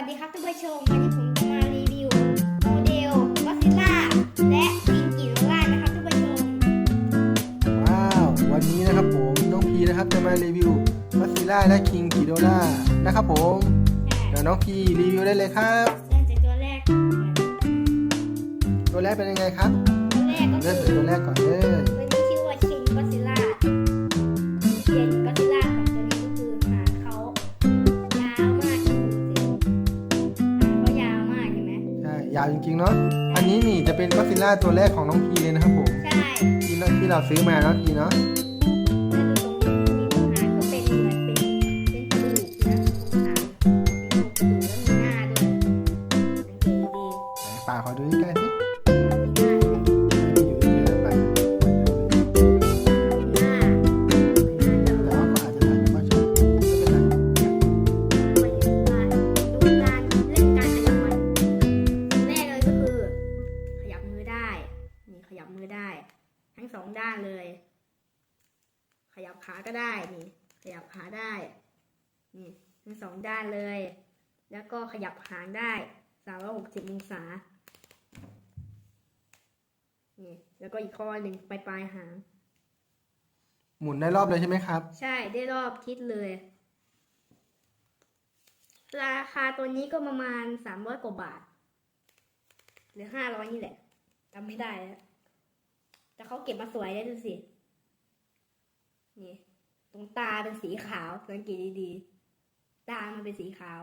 วัสดีครับท่านผู้ชมวันนี้ผมจะมารีวิวโมเดลก็ซิล่าและลิงกิโนล่านะครับท่านผู้ชมว้าววันนี้นะครับผมน้องพีนะครับจะมารีวิวมัสซิล่าและคิงกิโดล่านะครับผมเดี๋ยวน้องพีรีวิวได้เลยครับเริ่มจากตัวแรก ตัวแรกเป็นยังไงครับตัวแรกก็เริ่มคืจากอตัวแรกก่อนเลย จริงๆเนาะ อันนี้นี่จะเป็นมัสซิล่าตัวแรกของน้องพีเลยนะครับผม ใช่ ที่เราที่เราซื้อมาเนาะพีเนาะ ก็ได้นี่ ขยับขาได้ นี่ทั้งสองด้านเลย แล้วก็ขยับหางได้สามร้อยหกสิบองศานี่แล้วก็อีกข้อหนึ่งปลายปลายหาง หมุนได้รอบเลยใช่ไหมครับ ใช่ได้รอบทิศเลย ราคาตัวนี้ก็ประมาณสามร้อยกว่าบาท หรือห้าร้อยนี่แหละจำไม่ได้แล้วแต่เขาเก็บมาสวยได้ดูสิ นี่ตร งตาเป็นสีขาวสังเกตดีๆ ตามันเป็นสีขาว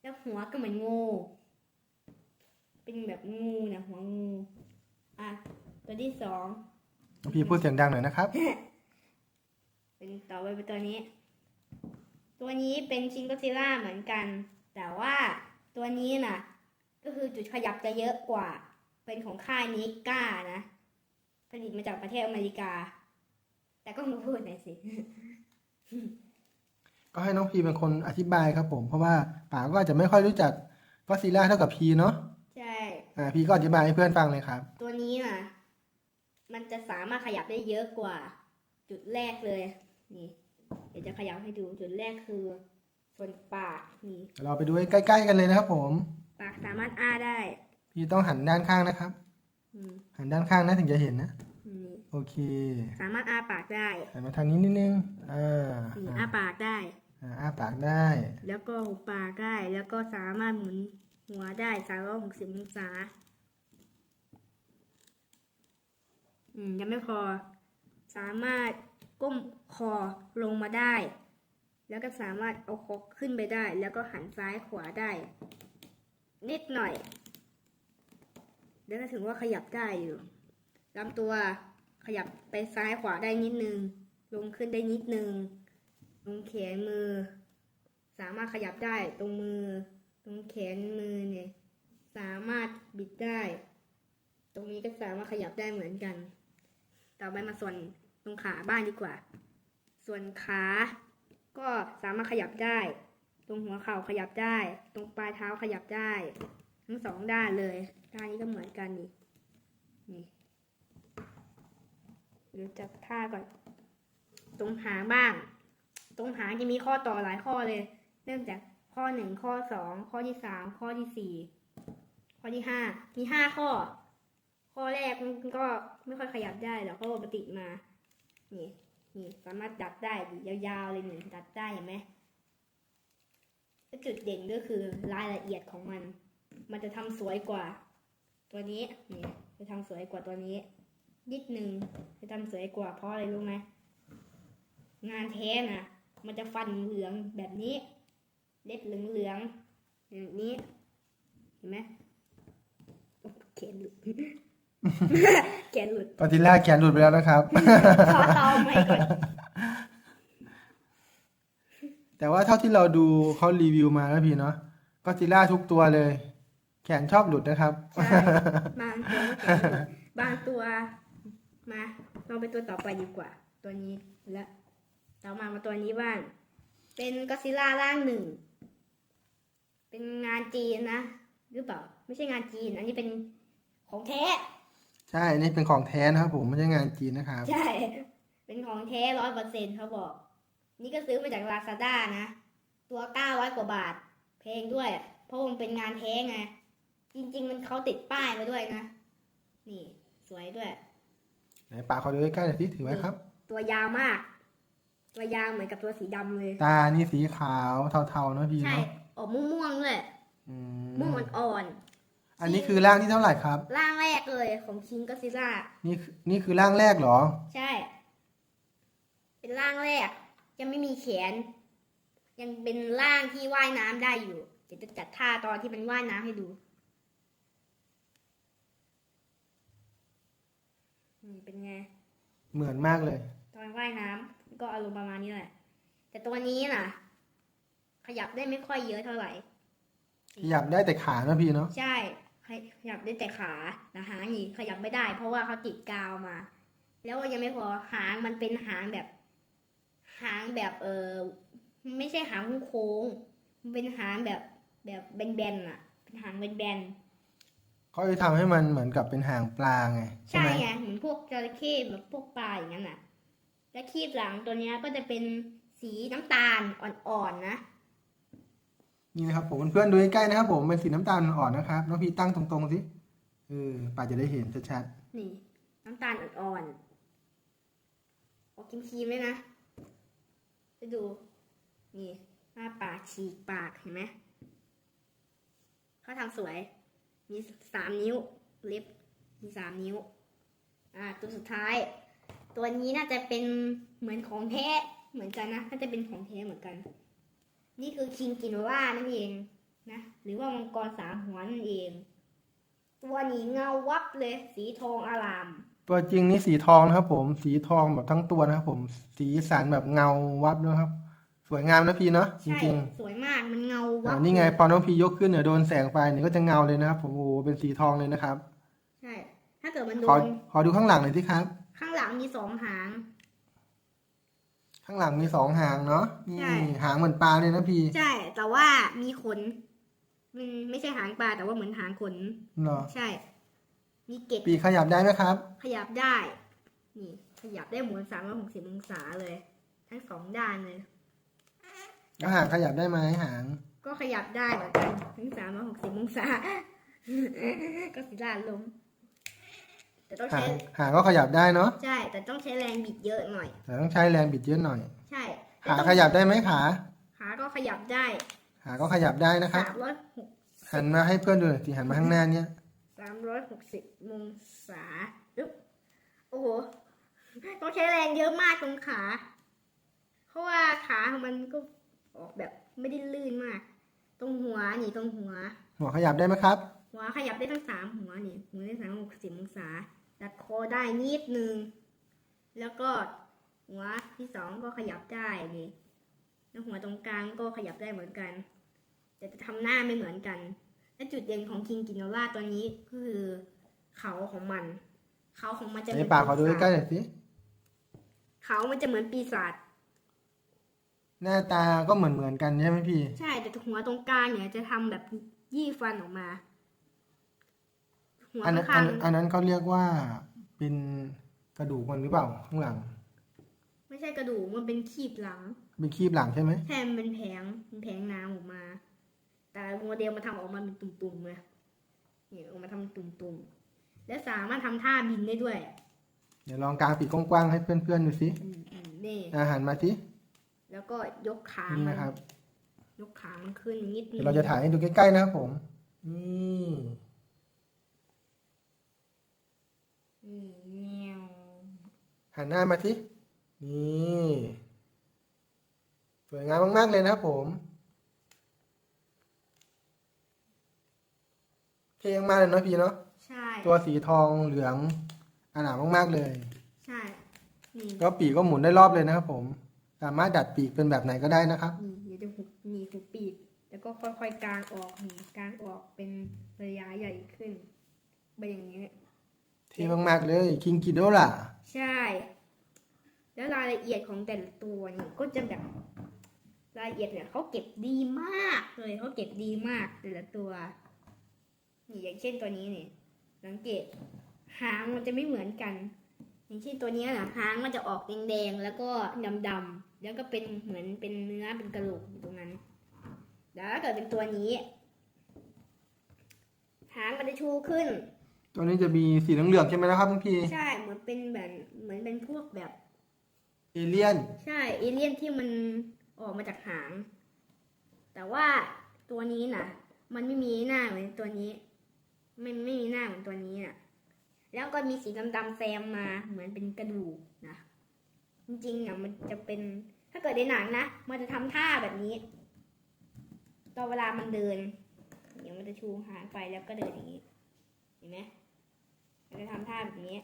แล้วหัวก็เหมือนงู เป็นแบบงูนะหัวงู อะ ตัวที่สองน้องพีพูดเสียงดังหน่อยนะครับ เป็นต่อไปเป็นตัวนี้ ตัวนี้เป็นชิงก็ซิล่าเหมือนกัน แต่ว่าตัวนี้น่ะ ก็คือจุดขยับจะเยอะกว่า เป็นของค่ายนิก้านะ ผลิตมาจากประเทศอเมริกา แต่ก็มาพูดหน่อยสิ ก็ให้น้องพีเป็นคนอธิบายครับผม เพราะว่าป่าก็อาจจะไม่ค่อยรู้จักก็ซิล่าเท่ากับพีเนาะ ใช่ อ่า พีก็อธิบายให้เพื่อนฟังเลยครับ ตัวนี้น่ะ มันจะสามารถขยับได้เยอะกว่า จุดแรกเลย นี่ เดี๋ยวจะขยับให้ดู จุดแรกคือส่วนปากนี่ เราไปดูใกล้ๆกันเลยนะครับผม ปากสามารถอ้าได้ พี่ต้องหันด้านข้างนะครับ อืม หันด้านข้างนะถึงจะเห็นนะนี่ โอเค สามารถอ้าปากได้หันมาทางนี้นิดนึงอ่านี่อ้าปากได้ อ่าอ้าปากได้ แล้วก็หุบปากได้ แล้วก็สามารถหมุนหัวได้สามร้อยหกสิบองศา อืม ยังไม่พอ สามารถก้มคอลงมาได้ แล้วก็สามารถเอาคอขึ้นไปได้ แล้วก็หันซ้ายขวาได้ นิดหน่อย แล้วก็ถึงว่าขยับได้อยู่ลำตัว ขยับไปซ้ายขวาได้นิดนึง ลงขึ้นได้นิดนึง ตรงแขนมือ สามารถขยับได้ตรงมือ ตรงแขนมือเนี่ย สามารถบิดได้ ตรงนี้ก็สามารถขยับได้เหมือนกัน ต่อไปมาส่วนตรงขาบ้างดีกว่า ส่วนขา ก็สามารถขยับได้ ตรงหัวเข่าขยับได้ ตรงปลายเท้าขยับได้ ทั้งสองด้านเลย ด้านนี้ก็เหมือนกันนี่นี่ เดี๋ยวจับท่าก่อน ตรงหางบ้าง ตรงหางจะมีข้อต่อหลายข้อเลย เริ่มจากข้อหนึ่งข้อสองข้อที่สามข้อที่สี่ข้อที่ห้ามีห้าข้อ ข้อแรกมันก็ไม่ค่อยขยับได้หรอกเพราะปกติมา นี่นี่สามารถดัดได้ยาวๆเลยนี่ดัดได้เห็นไหมจุดเด่นก็คือรายละเอียดของมัน มันจะทำสวยกว่า ตัวนี้นี่จะทำสวยกว่าตัวนี้ นิดนึงจะทำสวยกว่าเพราะอะไรรู้ไหมงานแท้นะมันจะฟันเหลืองแบบนี้ เล็บเหลืองเหลืองๆแบบนี้ เห็นไหมโอ้แขนหลุดแขนหลุดก็ซิล่าแขนหลุดไปแล้วนะครับขอเตาไม่ก่อนแต่ว่าเท่าที่เราดูเขารีวิวมาแล้วพี่เนาะก็ซิล่าทุกตัวเลย แขนชอบหลุดนะครับใช่บางตัวก็แขนหลุดบางตัว มาลองไปตัวต่อไปดีกว่า ตัวนี้และต่อมามาตัวนี้บ้าง เป็นก็อดซิลล่าร่างหนึ่ง เป็นงานจีนนะ หรือเปล่า ไม่ใช่งานจีน อันนี้เป็นของแท้ ใช่ นี่เป็นของแท้นะครับผม ไม่ใช่งานจีนนะครับ ใช่ เป็นของแท้ร้อยเปอร์เซ็นเขาบอก นี่ก็ซื้อมาจากลาซาด้านะ ตัวเก้าร้อยกว่าบาทพงด้วย เพราะมันเป็นงานแท้ไง จริง ๆ มันเขาติดป้ายมาด้วยนะ นี่ สวยด้วย ไหนป่าขอดูใกล้ๆหน่อยสิถือไว้ครับ ตัวยาวมาก ตัวยาวเหมือนกับตัวสีดำเลย ตานี่สีขาวเทาๆเนอะพี่ใช่ เนาะออกม่วงๆด้วยอืม่วงมอ่อนอันนี้คือร่างที่เท่าไหร่ครับ ๆร่างแรกเลยของคิงก็ซิล่า นี่คือนี่คือร่างแรกเหรอ ใช่ เป็นร่างแรก ยังไม่มีแขน ยังเป็นร่างที่ว่ายน้ำได้อยู่ เดี๋ยวจะจัดท่าตอนที่มันว่ายน้ำให้ดู อืมเป็นไง เหมือนมากเลย ตอนว่ายน้ำก็อารมณ์ประมาณนี้แหละ แต่ตัวนี้น่ะ ขยับได้ไม่ค่อยเยอะเท่าไหร่ขยับได้แต่ขาเนอะพี่เนาะ ใช่ขยับได้แต่ขาแต่หางนี่ขยับไม่ได้ เพราะว่าเขาติดกาวมา แล้วยังไม่พอหางมันเป็นหางแบบ หางแบบเออไม่ใช่หางโค้งๆมันเป็นหางแบบแบบแบนๆอะ เป็นหางแบน เขาจะทำให้มันเหมือนกับเป็นหางปลาไงๆใช่ใช่ไหมไงเหมือนพวกจระเข้แบบพวกปลาอย่างนั้นอะและคีบหลังตัวเนี้ยก็จะเป็นสีน้ำตาลอ่อนๆนะ นี่นะครับผมเพื่อนๆดูใกล้ๆนะครับผมเป็นสีน้ำตาลอ่อนนะครับน้องพี่ตั้งตรงๆสิเออป่าจะได้เห็นชัดนี่ น้ำตาลอ่อนๆออกครีมๆเลยนะไปดู นี่หน้าปากฉีกปากเห็นไหมเขาทำสวย มีสามนิ้ว เล็บ มีสามนิ้ว อ่า ตัวสุดท้าย ตัวนี้น่าจะเป็นเหมือนของแท้เหมือนกันนะ น่าจะเป็นของแท้เหมือนกัน นี่คือคิงกินว่านั่นเองนะ หรือว่ามังกรสามหัวนั่นเอง ตัวนี้เงาวับเลย สีทองอาราม ตัวจริงนี่สีทองนะครับผม สีทองแบบทั้งตัวนะครับผม สีสันแบบเงาวับนะครับ สวยงามนะพี่เนาะจใช่ริงสวยมากมันเงาๆวัอ่าบนี่ไงพอน้องพี่ยกขึ้นเนี่ยโดนแสงไฟเนี่ยก็จะเงาเลยนะครับผมโอ้โหเป็นสีทองเลยนะครับ ใช่ ถ้าเกิดมันโดขอนขอดูข้างหลังหน่อยสิครับ ข้างหลังมีสองหาง ข้างหลังมีสองหางเนาะนี่ใช่ หางเหมือนปลาเลยนะพี่ใช่ แต่ว่ามีขน มันไม่ใช่หางปลาแต่ว่าเหมือนหางขน เหรอใช่ มีเกล็ดปีกขยับได้ไหมครับ ขยับได้ นี่ ขยับได้หมุนสามร้อยหกสิบองศาเลย ทั้งสองด้านเลย แล้วหางขยับได้ไหมหาง ก็ขยับได้เหมือนกันทั้งสามร้อยหกสิบองศา ก็สิลาดลมแต่ต้องหาใช้งหางก็ขยับได้เนาะใช่ แต่ต้องใช้แรงบิดเยอะหน่อย แต่ต้องใช้แรงบิดเยอะหน่อย ใช่ขาขยับได้ไหมขา ขาก็ขยับได้ขาก็ขยับได้นะครับ สามร้อยหกหันมาให้เพื่อนดูหน่อยสิหันมาข้างหน้าเนี่ย สามร้อยหกสิบองศาอึ๊บโอ้โหต้องใช้แรงเยอะมากตรงขา เพราะว่าขาของมันก็ ออกแบบไม่ได้ลื่นมาก ตรงหัวนี่ตรงหัว หัวขยับได้ไหมครับ หัวขยับได้ทั้งสามหัวนี่หัวได้สามหกสิบองศาดัดคอได้นิดนึง แล้วก็หัวที่สองก็ขยับได้นี่แล้วหัวตรงกลางก็ขยับได้เหมือนกัน แต่จะทำหน้าไม่เหมือนกัน และจุดเด่นของคิงกินโนล่าตัวนี้ก็คือเขาของมัน เขาของมันจะในปากขอดูใกล้ๆหน่อยสิเขามันจะเหมือนปีศาจ หน้าตาก็เหมือนเหมือนๆกันใช่ไหมพี่ ใช่แต่หัวตรงกลางเนี่ยจะทำแบบยี่ฟันออกมา หัวอันนั้นข้าอังนอันนั้นเขาเรียกว่าเป็นกระดูกมันหรือเปล่าข้างหลังๆไม่ใช่กระดูกมันเป็นขีบหลังเป็นคีบหลังใช่ไหมแทนเป็นแผงเป็นแผงน้ำออกมา แต่โมเดลมาทำออกมาเป็นตุ่มๆเลยนี่ออกมาทำเป็นตุ่มๆและสามารถทำท่าบินได้ด้วยเดี๋ยวลองกางปีกกว้างๆให้เพื่อนๆดูสิอืมอืมนี่ อาหันมาสิ แล้วก็ยกขานี่มันนะครับ ยกขามันขึ้นนิดนึเดี๋ยงวเราจะถ่ายให้ดูใกล้ๆนะครับผมนี่นี่เงี้ยวหันหน้ามาสินี่สวยงามมากๆเลยนะครับผมเท่มากเลยเนาะพี่เนาะใช่ตัวสีทองเหลืองอลามมากๆเลย ใช่ นี่ก็ปีกก็หมุนได้รอบเลยนะครับผม สามารถดัดปีกเป็นแบบไหนก็ได้นะครับ นี่เดี๋ยวจะหุบมีหุบปีกแล้วก็ค่อยๆกางออกนี่กางออกเป็นระยะใหญ่ขึ้นไปอย่างนี้เท่มากๆเลยคิงกิโดล่ะ ใช่ แล้วรายละเอียดของแต่ละตัวนี่ก็จะแบบรายละเอียดเนี่ยเขาเก็บดีมากเลยเขาเก็บดีมากแต่ละตัว นี่อย่างเช่นตัวนี้นี่สังเกตหางมันจะไม่เหมือนกัน อย่างเช่นตัวเนี้ยนะหางมันจะออกแดงๆแล้วก็ดำๆแล้วก็เป็นเหมือนเป็นเนื้อเป็นกระโหลกอยู่ตรงนั้นแล้วถ้าเกิดเป็นตัวนี้ หางมันจะชูขึ้น ตัวนี้จะมีสีเหลืองๆใช่ไหมนะครับน้องพีใช่เหมือนเป็นแบบเหมือนเป็นพวกแบบเอเลี่ยน ใช่เอเลี่ยนที่มันออกมาจากหาง แต่ว่าตัวนี้น่ะมันไม่มีหน้าเหมือนตัวนี้ มันไม่มีหน้าเหมือนตัวนี้น่ะ แล้วก็มีสีดำๆแซมมาเหมือนเป็นกระดูกนะ จริงๆอะมันจะเป็นถ้าเกิดในหนังนะ มันจะทำท่าแบบนี้ ตอนเวลามันเดินเดี๋ยวมันจะชูหางไปแล้วก็เดินอย่างนี้ เห็นไหมมันจะทำท่าแบบนี้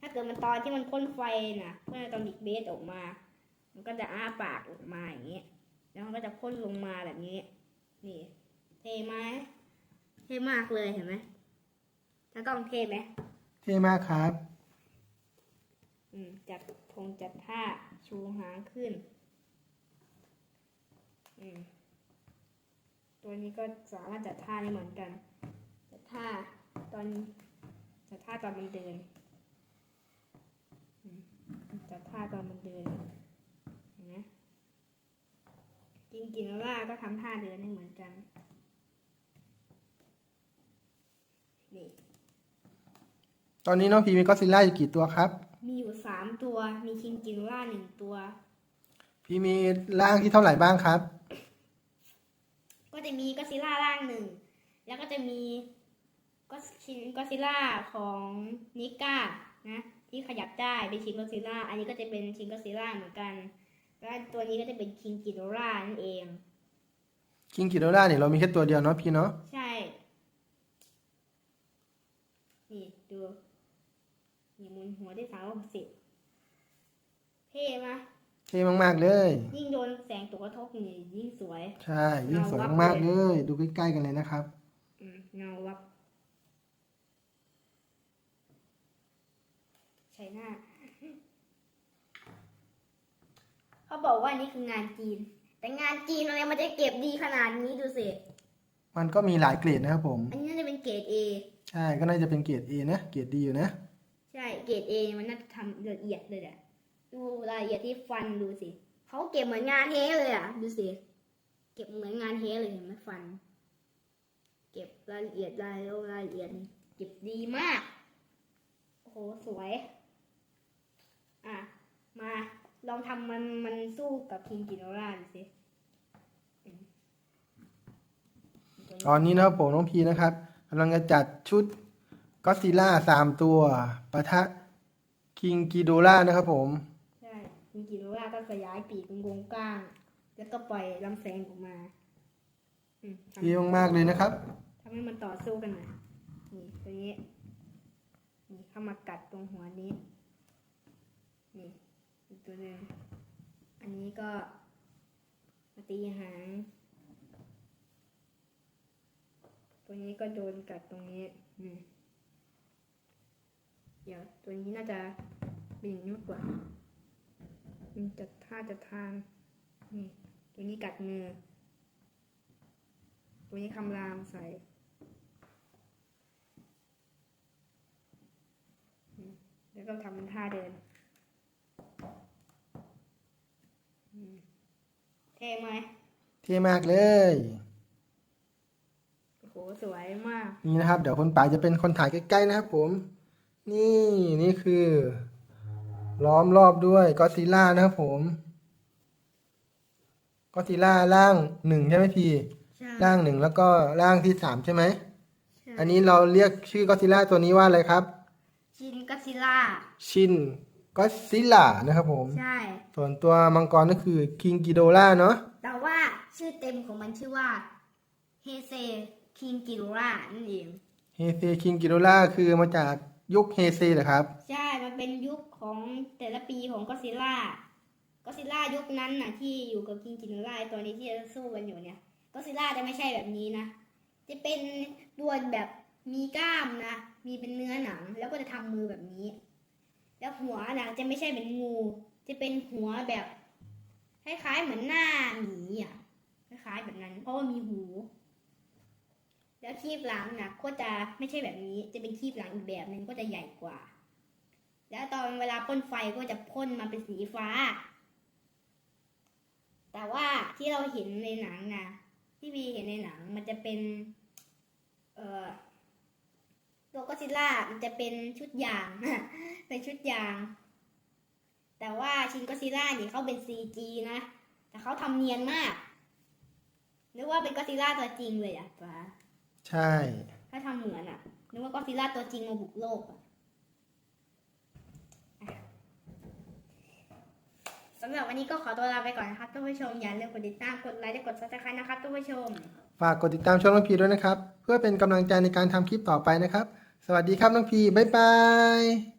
ถ้าเกิดมันตอนที่มันพ่นไฟนะเพื่อตอนบิ๊กเบสออกมา มันก็จะอ้าปากออกมาอย่างนี้ แล้วมันก็จะพ่นลงมาแบบนี้ นี่ เท่ไหมเท่มากเลยเห็นไหมถ้ากล้องเท่ไหม เท่มากครับ อืม จัดธงจัดท่าชูหางขึ้น อืม ตัวนี้ก็สามารถจัดท่าได้เหมือนกัน จัดท่าตอนจัดท่าตอนมันเดินจัดท่าตอนมันเดินนไหมกินกินแล้วล่าก็ทำท่าเดินได้เหมือนกันนี่ ตอนนี้น้องพีมีก็อดซิลล่าอยู่กี่ตัวครับ มีอยู่สามตัว มีคิงกินล่าหนึ่งตัว พี่มีร่างที่เท่าไหร่บ้างครับ ก็จะมีก็ซิล่าร่างหนึ่ง แล้วก็จะมีก็ชินก็ซิล่าของนิก้านะที่ขยับได้เป็นชินก็ซิล่า อันนี้ก็จะเป็นชินก็ซิล่าเหมือนกันแล้วตัวนี้ก็จะเป็นคิงกิโดรานั่นเอง คิงกิโดล่าเนี่ยเรามีแค่ตัวเดียวเนาะพี่เนาะใช่ นี่ดูนี่หมุน หัวได้สามร้อยหกสิบเท่ไหมยเท่มากๆเลย ยิ่งโดนแสงตกกระทบนี่ยิ่งสวย ใช่ ยิ่งสวยมากๆเลย ดูใกล้ๆกันเลยนะครับอืมเงาวับใช่หน้า เขาบอกว่านี่คืองานจีน แต่งานจีนอะไรมันจะเก็บดีขนาดนี้ดูสิ มันก็มีหลายเกรดนะครับผม อันนี้น่าจะเป็นเกรด A ใช่ ก็น่าจะเป็นเกรด A นะ เกรดดีอยู่นะ ใช่เกรด A มันน่าจะทำละเอียดเลยแหละดูรายละเอียดที่ฟันดูสิเขาเก็บเหมือนงานเฮเลยอะดูสิเก็บเหมือนงานเฮเลยเห็นไหมฟัน เก็บรายละเอียดรายละรายละเอียดเก็บดีมากโอ้โหสวย อะมาลองทำมันมันสู้กับคิงกิโนราดูสิอืมตัวนี้ตอนนี้นะครับผมน้องพีนะครับกำลังจะจัดชุด ก็อดซิลล่าสามตัวปะทะคิงกิโดล่านะครับผม ใช่คิงกิโนราก็สยายปีกเป็นวงกว้าง แล้วก็ปล่อยลำแสงออกมาอืมทำเท่มากๆเลยนะครับ ทำให้มันต่อสู้กันหน่อยนี่ตัวนี้ นี่เข้ามากัดตรงหัวนี้ นี่อีกตัวหนึ่งอันนี้ก็มาตีหาง ตัวนี้ก็โดนกัดตรงนี้ อืม เดี๋ยวตัวนี้น่าจะเป็นอย่างนี้มากกว่าอืมจัดท่าจัดทางนี่ตัวนี้กัดมือ ตัวนี้คำรามใส่อืมแล้วก็ทำเป็นท่าเดินอืมเท่ไหมเท่มากเลยโอ้โหสวยมาก นี่นะครับ เดี๋ยวคนป่าจะเป็นคนถ่ายใกล้ๆนะครับผม นี่นี่คือ ล้อมรอบด้วยก็อดซิลล่านะครับผม ก็อดซิลล่าร่างหนึ่งใช่ไหมพี่ใช่ร่างหนึ่งแล้วก็ร่างที่สามใช่ไหมใช่อันนี้เราเรียกชื่อก็อดซิลล่าตัวนี้ว่าอะไรครับ ชินกัสซิล่าชินก็อดซิลล่านะครับผม ใช่ ส่วนตัวมังกรก็คือคิงกิโดล่าเนาะแต่ว่าชื่อเต็มของมันชื่อว่าเฮเซคิงกิโรรานั่นเองเฮเซคิงกิโดล่าคือมาจาก ยุคเฮเซเหรอครับ ใช่ มันเป็นยุคของแต่ละปีของก็ซิล่าก็ซิล่ายุคนั้นน่ะ ที่อยู่กับคิงกิโนล่ตัวนี้ที่จะสู้กันอยู่เนี่ย ก็ซิล่าจะไม่ใช่แบบนี้นะ จะเป็นดวแบบมีกล้ามนะ มีเป็นเนื้อหนัง แล้วก็จะทำมือแบบนี้ แล้วหัวนะจะไม่ใช่เป็นงู จะเป็นหัวแบบคล้ายๆเหมือนหน้าหมีอะคล้ายๆแบบนั้น เพราะว่ามีหู แล้วคีบหลังน่ะก็จะไม่ใช่แบบนี้ จะเป็นคีบหลังอีกแบบหนึ่งก็จะใหญ่กว่า แล้วตอนเวลาพ่นไฟก็จะพ่นมาเป็นสีฟ้า แต่ว่าที่เราเห็นในหนังนะที่ที่วีเห็นในหนังมันจะเป็นเอ่อตัวก็ซิลล่ามันจะเป็นชุดยางเป็นชุดยาง แต่ว่าชินก็ซิลล่านี่เขาเป็นซีจีนะ แต่เขาทำเนียนมากนึกว่าเป็นก็ซิลล่าตัวจริงเลยอะป้า ใช่ ถ้าทำเหมือนอะนึกว่าก็อดซิลล่าตัวจริงมาบุกโลกอะอะสำหรับวันนี้ก็ขอตัวลาไปก่อนนะครับท่านผู้ชมอย่าลืมกดติดตามกดไลค์และกดซับสไครต์นะครับท่านผู้ชม ฝากกดติดตามช่องน้องพีด้วยนะครับ เพื่อเป็นกำลังใจในการทำคลิปต่อไปนะครับ สวัสดีครับน้องพีบ๊ายบาย